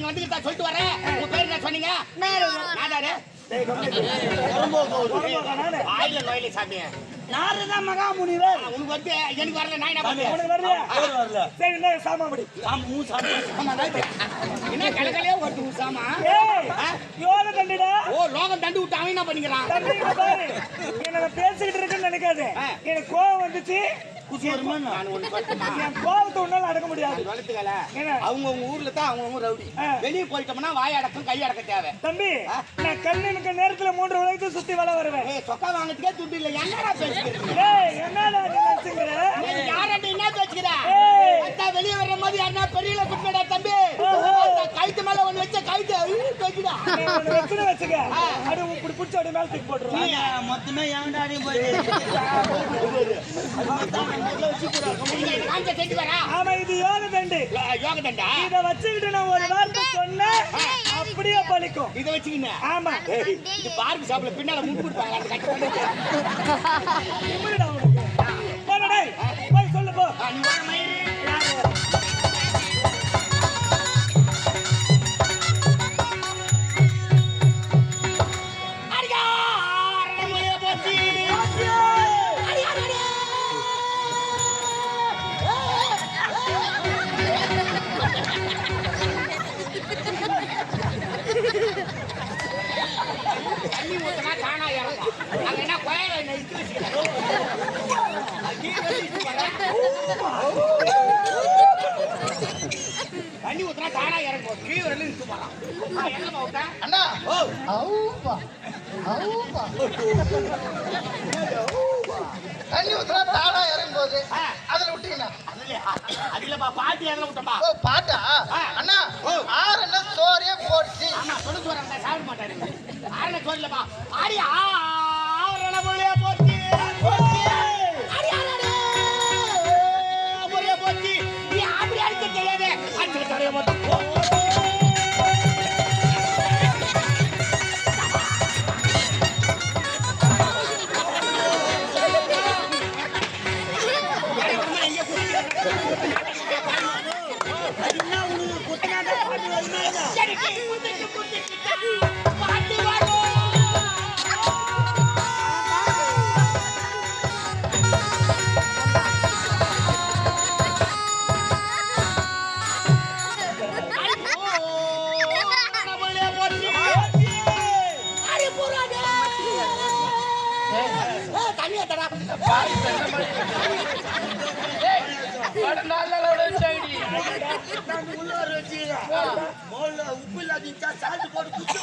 இங்க வந்துகிட்டா சொல்லிட்டு வரேன் உங்க பேர் என்ன சொன்னீங்க? நாதாரு ஆயில நோயில சாமி. நாரதான் மகாமுனிவர்? உனக்கு வந்து எனக்கு வரல நான் என்ன பண்ணுவேன் சரி இந்த சாமாபடி ஆமா, நாய். என்ன கலக்கலையே ஒருத்தர் உசாமா ஏய் யோக தண்டிடா? ஓ லோகம் தண்டு விட்டு அவன் என்ன பண்ணிக்கிறான்? என்ன பேசிக்கிட்டு இருக்கேன்னு நினைக்காத. எனக்கு கோவம் வந்துச்சு. கோவத்தை உன்னால அடக்க முடியாது. வளர்த்துக்கல? அவங்க உங்க ஊர்ல தான் அவங்க ரவுடி. வெளியே போயிட்டோம்னா வாய் அடக்கம் கை அடக்க தேவை. தம்பி நான் கண்ணுக்கு நேரத்துல மூன்று உலகத்தை சுத்தி வள வருவேன். சொக்கா வாங்கறதுக்கே இல்ல. என்னடா என்னடா நீ நீ யார்கிட்ட என்ன வெளிய வர்ற மாதிரி யாருன்னா பெரியல குட்டிடா தம்பி ஓஹோ. அத்தா கைத்து மேல ஒண்ணு வச்ச கைத்து ஐயோ, பேசிடா வச்சுன்னு வச்சுக்க? அடி இப்படி பிடிச்ச அடி மேல தூக்கி போட்டுருவான் மொத்தமே செஞ்சு வரா ஆமா இது யோக தண்டு. யோக தண்டா? இத வச்சுக்கிட்டு நான் ஒரு வார்த்தை சொன்னேன் அப்படியே பலிக்கும் இத வச்சுக்கிங்க ஆமா. இது பார்க்கு ஷாப்ல பின்னால முட்டு கொடுப்பாங்க அந்த கட்டு பண்ணி சொல்லு போ. ஊத்துனா தானா இறங்கும். கீழே வரல இழுத்து போறான் என்னமா விட்டா அண்ணா! ஓ. அவுப்பா அவுப்பா. தண்ணி ஊத்துனா தானா இறங்கும் போது ஆ. அதுல விட்டீங்கன்னா அதுலயா? அது இல்லப்பா பாட்டி எதுல விட்டப்பா. ஓ பாட்டா? ஆ. அண்ணா ஓ. ஆறு என்ன சோறே போட்டுச்சு ஆமா சொல்லு சொல்றேன் சாப்பிட மாட்டாரு. ஆரண சொல்லப்பா ஆடி ஆரண எனக்கு குத்திட்டு உப்பு இல்லாதீங்க சால்ட் போட்டு குத்து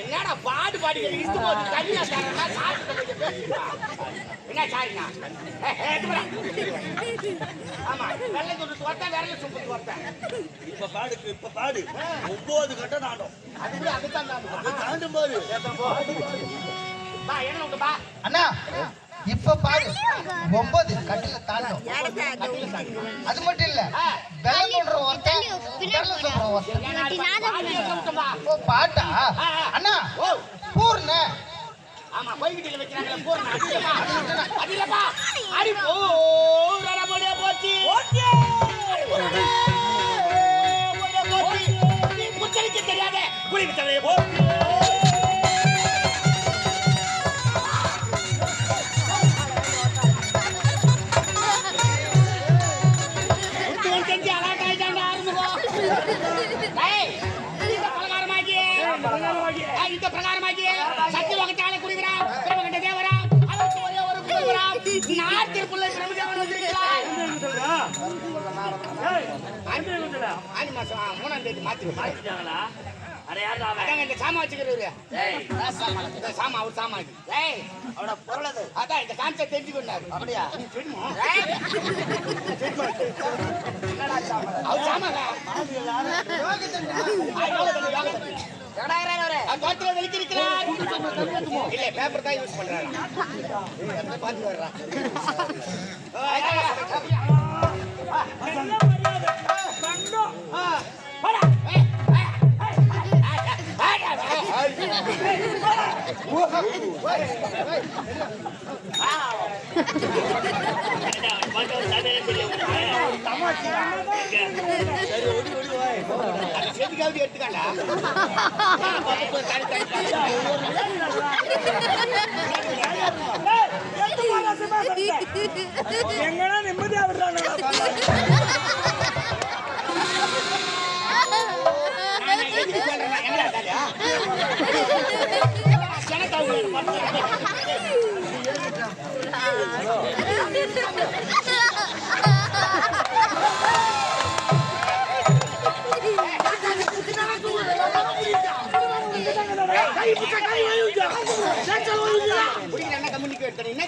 என்னடா பாட்டு பாடிக்கிட்டு இருந்து போது தனியா சாப்பிட்டு கொஞ்சம் பேசுடா. என்ன சாரிண்ணா போடா. ஆமா வெள்ளை துண்டு தோட்டா விரல சுப்பு தோட்டேன் இப்ப பாடுக்கு இப்ப பாடு. ஒன்பது கட்ட நாடும். அதுவே அதுதான் நான் தாண்டும் போது பா என்ன உண்டு பா அண்ணா. இப்ப பாடு ஒன்பது கட்டில தாண்டும் அது மட்டும் இல்ல வெள்ளம் சொல்ற ஒருத்தன் வெள்ளம் சொல்ற ஒருத்தன். பாட்டா? அண்ணா ஓ. பூர்ண. ஆமா கோயில்கிட்ட வைக்கிறாங்களே போறேன் அது இல்லப்பா. அது இல்லப்பா. அடி போச்சு. போச்சு. நாட்டிற்குள்ள பிரபுதேவன் வந்திருக்கிறார் மாசம் மூணாம் தேதி மாத்தி அதாங்க இந்த சாமா வச்சுக்கிறவரு. இந்த சாமா அவர் சாமா இது. அவட பொருள் அது. அதான் இந்த கான்செப்ட் தெரிஞ்சுக்கொண்டாரு. அப்படியா? சாமா அவர் வெளிக்கிருக்கிறார் இல்ல பேப்பர் தான் யூஸ் பார்த்து எடுத்துக்காண்டா? எங்கன்னா நிம்மதியா விடுறாங்க என்ன கம்யூனிகேட் என்ன